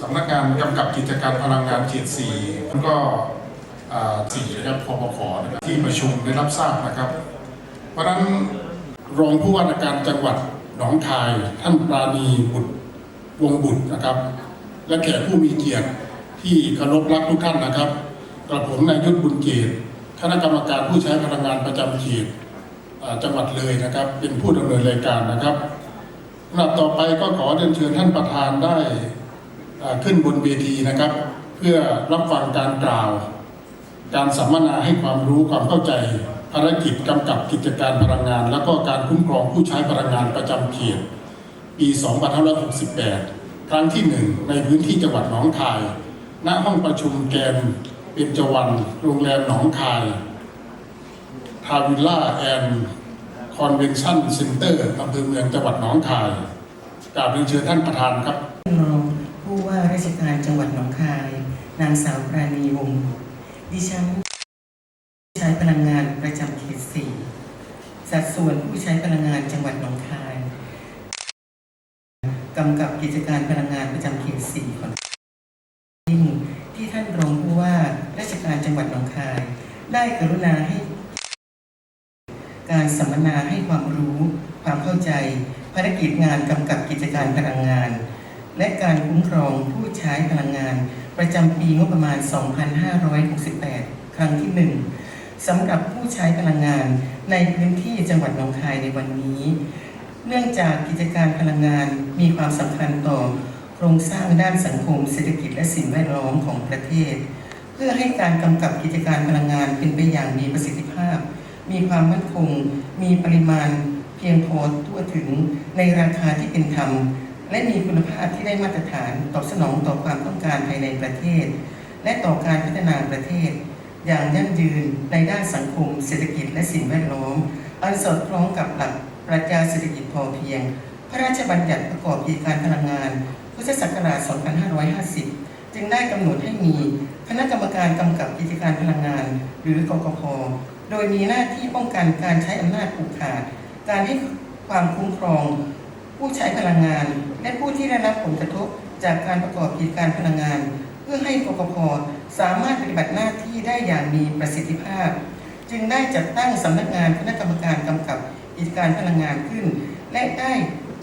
สำนักงานกำกับกิจการพลังงานเขตสี่แล้วก็สี่นะครับพปขนะครับที่ประชุมได้รับทราบนะครับ เพราะนั้นรองผู้ว่าราชการจังหวัดหนองคาย ท่านปราณีบุตรวงบุตรนะครับ และแขกผู้มีเกียรติที่เคารพรักทุกท่านนะครับ กระผมนายยุทธบุญเกตคณะกรรมการผู้ใช้พลังงานประจำเขตจังหวัดเลยนะครับ เป็นผู้ดำเนินรายการนะครับลำดับต่อไปก็ขอเรียนเชิญท่านประธานได้ ขึ้นบนเวทีนะครับ เพื่อรับฟังการกล่าว การสัมมนาให้ความรู้ความเข้าใจภารกิจกำกับกิจการพลังงาน และก็การคุ้มครองผู้ใช้พลังงานประจำเขตปี 2568 ครั้งที่หนึ่งในพื้นที่จังหวัดหนองคาย ณ ห้องประชุมแกนเบญจวรรณโรงแรมหนองคายทาวิลล่าแอนคอนเวนชั่นเซ็นเตอร์อำเภอเมืองจังหวัดหนองคายกราบเรียนเชิญท่านประธานครับ ว่าราชการจังหวัดหนองคาย นางสาวปราณีวงศ์ดิฉันใช้พลังงานประจำเขตสี่สัดส่วนผู้ใช้พลังงานจังหวัดหนองคายกำกับกิจการพลังงานประจำเขตสี่ของที่ท่านรองผู้ว่าราชการจังหวัดหนองคาย ได้กรุณาให้ การสัมมนาให้ความรู้ ความเข้าใจภารกิจงานกำกับกิจการพลังงาน และการคุ้มครองผู้ใช้พลังงาน ประจำปีงบประมาณ 2568 ครั้งที่ 1สำหรับผู้ใช้พลังงานในพื้นที่จังหวัดหนองคายในวันนี้ เนื่องจากกิจการพลังงานมีความสำคัญต่อโครงสร้างด้านสังคม เศรษฐกิจและสิ่งแวดล้อมของประเทศ เพื่อให้การกำกับกิจการพลังงานเป็นไปอย่างมีประสิทธิภาพ มีความมั่นคง มีปริมาณเพียงพอทั่วถึงในราคาที่เป็นธรรม และมีคุณภาพที่ได้มาตรฐานตอบสนองต่อความต้องการภายในประเทศ และต่อการพัฒนาประเทศ อย่างยั่งยืนในด้านสังคม เศรษฐกิจและสิ่งแวดล้อม อันสอดคล้องกับหลักปรัชญาเศรษฐกิจพอเพียง พระราชบัญญัติประกอบกิจการพลังงาน พุทธศักราช 2550 จึงได้กำหนดให้มีคณะกรรมการกำกับกิจการพลังงาน หรือกกพโดยมีหน้าที่ป้องกันการใช้อำนาจผูกขาด การให้ความคุ้มครอง ผู้ใช้พลังงาน และผู้ที่ได้รับผลกระทบจากการประกอบกิจการพลังงาน เพื่อให้กกพสามารถปฏิบัติหน้าที่ได้อย่างมีประสิทธิภาพ จึงได้จัดตั้งสำนักงานคณะกรรมการกำกับกิจการพลังงานขึ้น และได้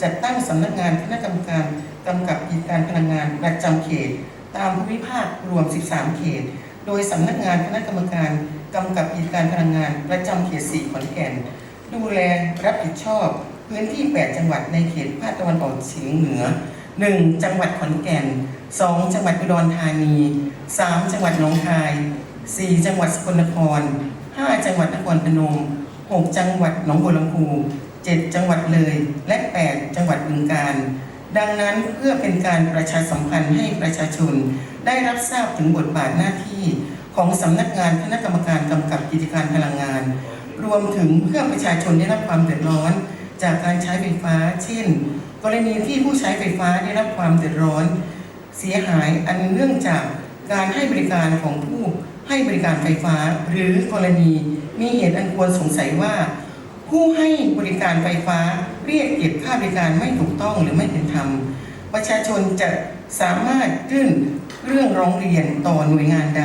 จัดตั้งสำนักงานคณะกรรมการกำกับกิจการพลังงานประจำเขต ตามภูมิภาครวม 13 เขต โดยสำนักงานคณะกรรมการกำกับกิจการพลังงานประจำเขต 4 ขอนแก่น ดูแลรับผิดชอบ พื้นที่ 8 จังหวัดในเขตภาคตะวันออกเฉียงเหนือ 1. จังหวัดขอนแก่น 2. จังหวัดอุดรธานี 3. จังหวัดหนองคาย 4. จังหวัดสกลนคร 5. จังหวัดนครพนม 6. จังหวัดหนองบัวลำพู 7. จังหวัดเลย และ 8. จังหวัดบึงกาฬดังนั้นเพื่อเป็นการประชาสัมพันธ์ให้ประชาชน ได้รับทราบถึงบทบาทหน้าที่ของสำนักงานคณะกรรมการกำกับกิจการพลังงาน รวมถึงเพื่อประชาชนได้รับความเดือดร้อน จากการใช้ไฟฟ้า เช่น กรณีที่ผู้ใช้ไฟฟ้าได้รับความเดือดร้อน เสียหายอันเนื่องจากการให้บริการของผู้ให้บริการไฟฟ้า หรือกรณีมีเหตุอันควรสงสัยว่า ผู้ให้บริการไฟฟ้าเรียกเก็บค่าบริการไม่ถูกต้องหรือไม่เป็นธรรม ประชาชนจะสามารถยื่นเรื่องร้องเรียนต่อหน่วยงานใด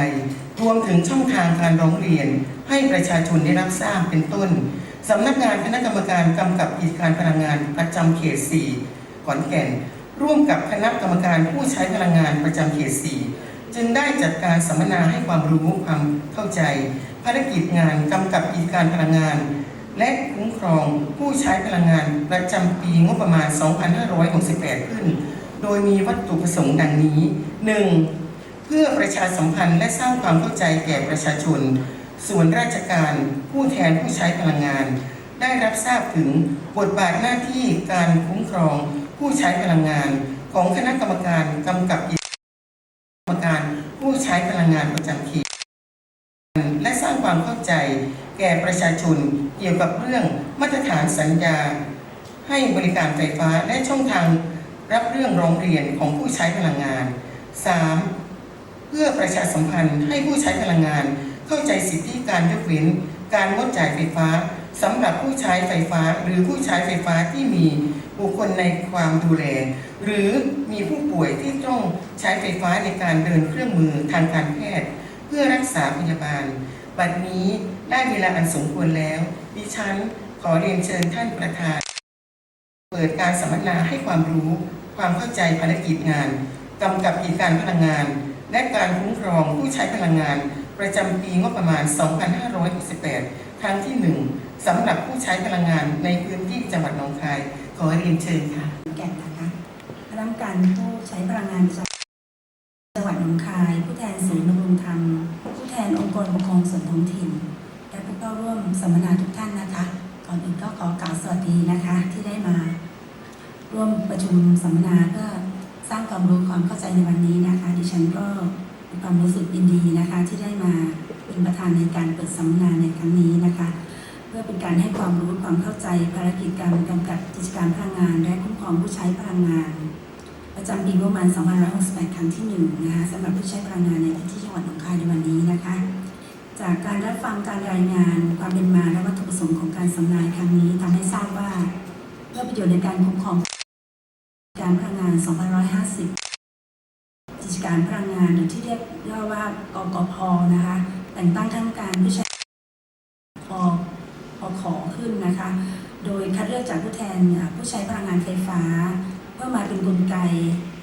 รวมถึงช่องทางการร้องเรียน ให้ประชาชนได้รับทราบเป็นต้น สำนักงานคณะกรรมการกำกับกิจการพลังงานประจำเขต 4 ขอนแก่น ร่วมกับคณะกรรมการผู้ใช้พลังงานประจำเขต 4 จึงได้จัดการสัมมนาให้ความรู้ความเข้าใจ ภารกิจงานกำกับกิจการพลังงาน และคุ้มครองผู้ใช้พลังงานประจำปีงบประมาณ 2568 ขึ้น โดยมีวัตถุประสงค์ดังนี้ 1. เพื่อประชาสัมพันธ์และสร้างความเข้าใจแก่ประชาชน ส่วนราชการผู้แทนผู้ใช้พลังงาน ได้รับทราบถึงบทบาทหน้าที่การคุ้มครองผู้ใช้พลังงาน ของคณะกรรมการกำกับกิจกรรมการผู้ใช้พลังงานประจำเขตและสร้างความเข้าใจแก่ประชาชนเกี่ยวกับเรื่องมาตรฐานสัญญา ให้บริการไฟฟ้าและช่องทางรับเรื่องร้องเรียนของผู้ใช้พลังงาน 3. เพื่อประชาสัมพันธ์ให้ผู้ใช้พลังงาน เข้าใจสิทธิการยกเว้น การงดจ่ายไฟฟ้าสำหรับผู้ใช้ไฟฟ้า หรือผู้ใช้ไฟฟ้าที่มีบุคคลในความดูแล หรือมีผู้ป่วยที่ต้องใช้ไฟฟ้าในการเดินเครื่องมือทางการแพทย์ เพื่อรักษาพยาบาล บัดนี้ได้เวลาอันสมควรแล้ว ดิฉันขอเรียนเชิญท่านประธาน เปิดการสัมมนาให้ความรู้ความเข้าใจภารกิจงานกำกับกิจการพลังงาน และการคุ้มครองผู้ใช้พลังงาน ประจำปีงบประมาณ 2568 ครั้งที่ 1สำหรับผู้ใช้พลังงานในพื้นที่จังหวัดหนองคาย ขอเรียนเชิญค่ะแก่นนะคะคณะกรรมการผู้ใช้พลังงานจังหวัดหนองคาย ผู้แทนศูนย์ดำรงธรรม ผู้แทนองค์กรปกครองส่วนท้องถิ่น และผู้เข้าร่วมสัมมนาทุกท่านนะคะ ก่อนอื่นก็ขอกล่าวสวัสดีนะคะที่ได้มา ร่วมประชุมสัมมนาเพื่อสร้างความรู้ความเข้าใจในวันนี้นะคะ ดิฉันก็ ความรู้สึกยินดีนะคะที่ได้มาเป็นประธานในการเปิดสัมมนาในครั้งนี้นะคะ เพื่อเป็นการให้ความรู้ความเข้าใจภารกิจการกำกับกิจการพลังงาน และคุ้มครองผู้ใช้พลังงาน ประจำปีงบประมาณ2568 ครั้งที่1นะคะสำหรับผู้ใช้พลังงานในพื้นที่จังหวัดหนองคายในวันนี้นะคะ จากการรับฟังการรายงานความเป็นมาและวัตถุประสงค์ของการสัมมนาครั้งนี้ทำให้ทราบว่า เพื่อประโยชน์ในการคุ้มครองการพลังงาน 2550 การพลังงานหรือที่เรียกย่อว่ากกพนะคะ แต่งตั้งคณะกรรมการผู้ใช้พอพอขอขึ้นนะคะ โดยคัดเลือกจากผู้แทนผู้ใช้พลังงานไฟฟ้า เพื่อมาเป็นกลไก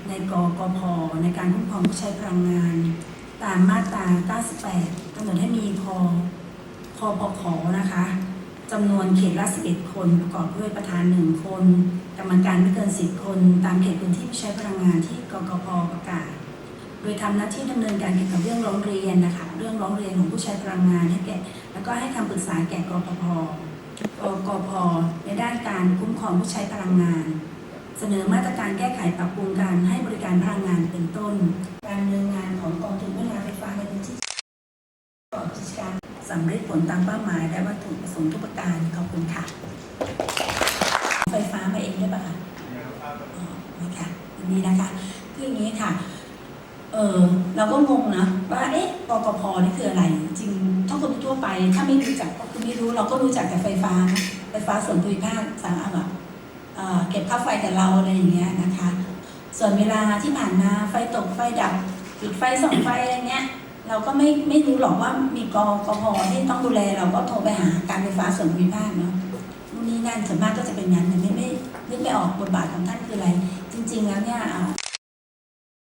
ในกกพในการคุ้มครองผู้ใช้พลังงาน ตามมาตรา 98กำหนดให้มีพพพขนะคะจำนวนเขตละ11 คนประกอบด้วยประธาน 1 คน กรรมการไม่เกิน 10 คน ตามเขตพื้นที่ผู้ใช้พลังงานที่กกพประกาศ ดยทำหน้าที่ดำเนินการเกี่ยวกับเรื่องร้องเรียนนะคะ เรื่องร้องเรียนของผู้ใช้พลังงานให้แก่ แล้วก็ให้คำปรึกษาแก่กพพกกพในด้านการคุ้มครองผู้ใช้พลังงาน เสนอมาตรการแก้ไขปรับปรุงการให้บริการพลังงานเป็นต้น การดำเนินงานของกองทุนพัฒนาไฟฟ้าในพื้นที่ประกอบกิจการสำเร็จผลตามเป้าหมายและวัตถุประสงค์ทุกประการขอบคุณค่ะ ไฟฟ้ามาเองได้ปะคะไม่ค่ะยินดีนะคะคืออย่างนี้ค่ะ เออเราก็งงนะว่าเอ๊ะกกพนี่คืออะไร จริงถ้าคนทั่วไป ถ้าไม่รู้จักก็คือไม่รู้ เราก็รู้จักแต่ไฟฟ้านะไฟฟ้าส่วนภูมิภาคสามารถแบบเก็บค่าไฟกับเราอะไรอย่างเงี้ยนะคะ ส่วนเวลาที่ผ่านมาไฟตกไฟดับจุดไฟส่องไฟอะไรเงี้ยเราก็ไม่ไม่รู้หรอกว่ามีกกพที่ต้องดูแลเราก็โทรไปหาการไฟฟ้าส่วนภูมิภาคเนาะนู่นนี่นั่นส่วนมากก็จะเป็นงั้นแต่ไม่ไม่นึกไม่ออกบทบาทของท่านคืออะไร จริง ๆ แล้วเนี่ยอ่า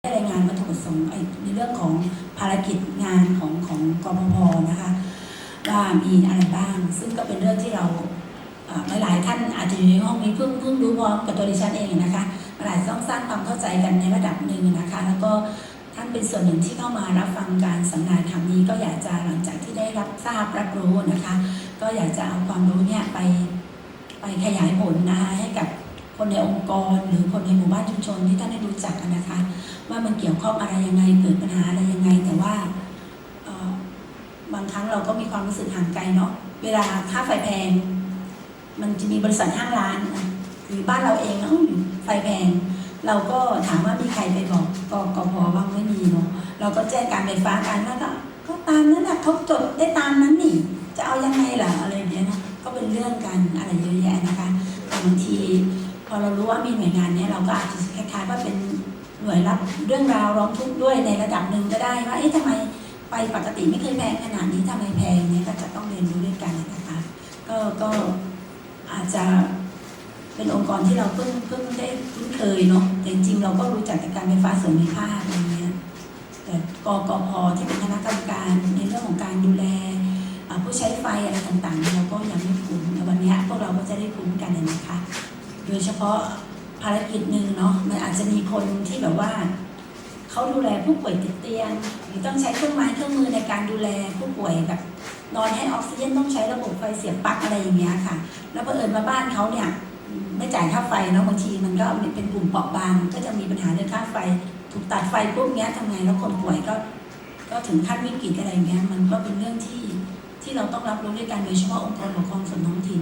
ได้รายงานวัตถุประสงค์ไอ้ในเรื่องของภารกิจงานของของกพพนะคะว่า มีอะไรบ้าง ซึ่งก็เป็นเรื่องที่เราเอ่หลายๆท่านอาจจะอยู่ในห้องนี้เพิ่งเพิ่งรู้พร้อมกับตัวดิฉันเองนะคะมันอาจจะต้องสร้างความเข้าใจกันในระดับหนึ่งนะคะ แล้วก็ท่านเป็นส่วนหนึ่งที่เข้ามารับฟังการสัมมนาครั้งนี้ก็อยากจะหลังจากที่ได้รับทราบรับรู้นะคะ ก็อยากจะเอาความรู้เนี่ยไปไปขยายผลนะคะให้กับคนในองค์กรหรือคนในหมู่บ้านชุมชนที่ท่านได้รู้จักกันนะคะ ว่ามันเกี่ยวข้องอะไรยังไงเกิดปัญหาอะไรยังไงแต่ว่า บางครั้งเราก็มีความรู้สึกห่างไกลเนาะเวลาค่าไฟแพง มันจะมีบริษัทห้างร้านนะหรือบ้านเราเองเอ้าไฟแพง เราก็ถามว่ามีใครไปบอกกกพบ้าไม่มีเนาะเราก็แจ้งการไฟฟ้ากันแล้วก็ก็ตามนั้นแหละเขาจดได้ตามนั้นนี่ จะเอายังไงล่ะอะไรอย่างเงี้ยนะก็เป็นเรื่องกันอะไรเยอะแยะนะคะแต่บางทีพอเรารู้ว่ามีหน่วยงานเนี้ยเราก็อาจจะคล้ายๆว่าเป็นหน่วยรับเรื่องราวร้องทุกข์ด้วยในระดับหนึ่งก็ได้ว่าเอ๊ะทำไม ไปปกติไม่เคยแพงขนาดนี้ทำไมแพงเนี่ยก็จะต้องเรียนรู้ด้วยกันนะคะก็ก็อาจจะเป็นองค์กรที่เราเพิ่งเพิ่งได้คุ้นเคยเนาะแต่จริงเราก็รู้จักจากการไฟฟ้าส่วนภูมิภาคอะไรเงี้ยแต่กกพที่เป็นคณะกรรมการในเรื่องของการดูแลผู้ใช้ไฟอะไรต่างๆ เราก็ยังไม่คุ้นแต่วันนี้พวกเราก็จะได้คุ้นกันเลยนะคะ โดยเฉพาะภารกิจหนึ่งเนาะมันอาจจะมีคนที่แบบว่า เขาดูแลผู้ป่วยติดเตียงหรือต้องใช้เครื่องไม้เครื่องมือในการดูแลผู้ป่วยแบบนอนให้ออกซิเจนต้องใช้ระบบไฟเสียบปลั๊กอะไรอย่างเงี้ยค่ะ แล้วบังเอิญมาบ้านเขาเนี่ยไม่จ่ายค่าไฟเนาะบางทีมันก็เป็นกลุ่มเปราะบางก็จะมีปัญหาเรื่องค่าไฟ ถูกตัดไฟปุ๊บเงี้ยทำไงแล้วคนป่วยก็ก็ถึงขั้นวิกฤตอะไรเงี้ยมันก็เป็นเรื่องที่ที่เราต้องรับรู้ด้วยกันโดยเฉพาะองค์กรปกครองส่วนท้องถิ่น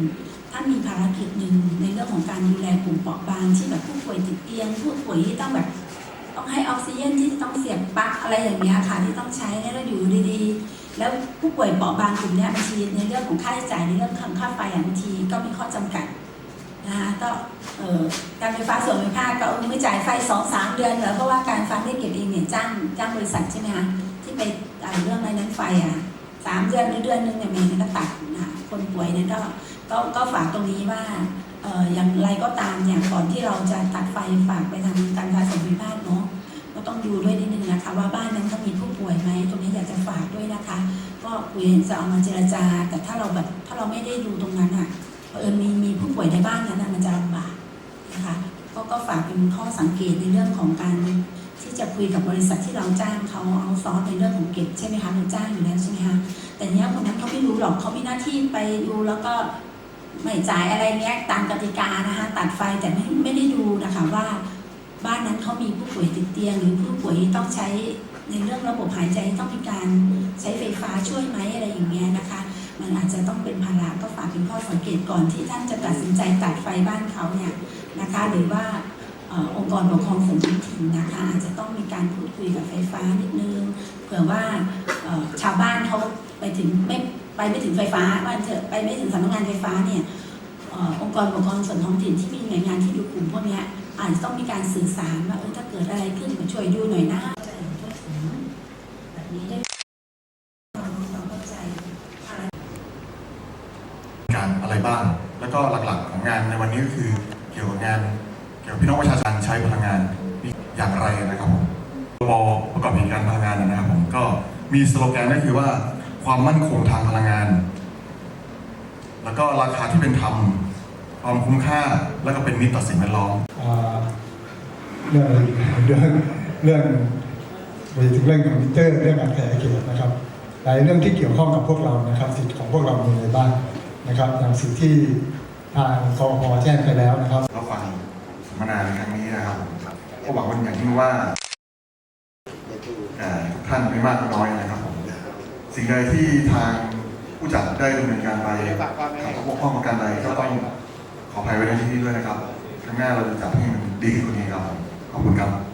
ท่านมีภารกิจหนึ่งในเรื่องของการดูแลกลุ่มเปราะบางที่แบบผู้ป่วยติดเตียงผู้ป่วยที่ต้องแบบ ต้องให้ออกซิเจนที่ต้องเสียบปลั๊กอะไรอย่างเงี้ยค่ะที่ต้องใช้แล้วเราอยู่ดีๆ แล้วผู้ป่วยเปราบางกลุ่มนี้บางทีในเรื่องของค่าใช้จ่ายในเรื่องของค่าไฟบางทีก็มีข้อจำกัดนะคะก็การไฟฟ้าส่วนภูมิภาคก็ไม่จ่ายไฟสองสามเดือนเหรอเพราะว่าการไฟไม่เก็บเองเนี่ยจ้างจ้างบริษัทใช่ไหมคะที่ไปเรื่องอะไรนั้นไฟอะสามเดือนหรือเดือนหนึงเนี่ยแม่ก็ตัดนะคนป่วยเนี่ยก็ก็ก็ฝากตรงนี้ว่าอย่างไรก็ตามเนี่ยก่อนที่เราจะตัดไฟฝากไปทางการไฟฟ้าส่วนภูมิภาคเนาะ ก็ต้องดูด้วยนิดนึงนะคะ ว่าบ้านนั้นเขามีผู้ป่วยไหมตรงนี้อยากจะฝากด้วยนะคะ ก็คุยจะเอามาเจรจา แต่ถ้าเราแบบถ้าเราไม่ได้ดูตรงนั้นอะเออมีมีผู้ป่วยในบ้านนั้นน่ะมันจะลำบากนะคะก็ก็ฝากเป็นข้อสังเกตในเรื่องของการที่จะคุยกับบริษัทที่เราจ้างเขาเอาซอสในเรื่องของเก็บใช่ไหมคะเราจ้างอยู่แล้วใช่ไหมคะแต่เนี้ยคนนั้นเขาไม่รู้หรอกเขามีหน้าที่ไปดูแล้วก็ไม่จ่ายอะไรเนี้ยตามกติกานะคะตัดไฟแต่ไม่ไม่ได้ดูนะคะว่า บ้านนั้นเขามีผู้ป่วยติดเตียง หรือผู้ป่วยที่ต้องใช้ในเรื่องระบบหายใจต้องมีการใช้ไฟฟ้าช่วยไหมอะไรอย่างเงี้ยนะคะ มันอาจจะต้องเป็นภาระก็ฝากเป็นข้อสังเกตก่อนที่ท่านจะตัดสินใจตัดไฟบ้านเขาเนี่ยนะคะ หรือว่าองค์กรปกครองส่วนท้องถิ่นนะคะอาจจะต้องมีการพูดคุยกับไฟฟ้านิดนึงเผื่อว่าชาวบ้านเขาไปถึงไม่ไปไม่ถึงไฟฟ้าบ้านเถอะไปไม่ถึงสำนักงานไฟฟ้าเนี่ยองค์กรปกครองส่วนท้องถิ่นที่มีหน่วยงานที่ดูกลุ่มพวกนี้ อาจจะต้องมีการสื่อสารว่าเออถ้าเกิดอะไรขึ้นมาช่วยดูหน่อยนะจะเห็นทั่วถึงแบบนี้ได้ความรู้ความเข้าใจอะไรการอะไรบ้าง แล้วก็หลักๆของงานในวันนี้ก็คือเกี่ยวกับงานเกี่ยวกับพี่น้องประชาชนใช้พลังงานอย่างไรนะครับผมบประกอบกิจการพลังงานนะครับผมก็มีสโลแกนก็คือว่าความมั่นคงทางพลังงาน แล้วก็ราคาที่เป็นธรรมความคุ้มค่าแล้วก็เป็นมิตรต่อสิ่งแวดล้อม เรื่องอะไรเรื่องเรื่องไปถึงเรื่องคอมพิวเตอร์เรื่องการขยายเขตนะครับหลายเรื่องที่เกี่ยวข้องกับพวกเรานะครับสิทธิ์ของพวกเรามีอะไรบ้างนะครับอย่างสิ่งที่ทางกรพแจ้งไปแล้วนะครับก็ฟังสัมมนาในครั้งนี้นะครับก็หวังว่าอย่างยิ่ว่าท่านไม่มากก็น้อยนะครับผมสิ่งใดที่ทางผู้จัดได้ดำเนินการไปขัดบกพร่องการใดก็ต้องขออภัยไว้ในที่นี้ด้วยนะครับ ครั้งหน้าเราจะจัดให้มันดีขึ้นกว่านี้ครับ ขอบคุณครับ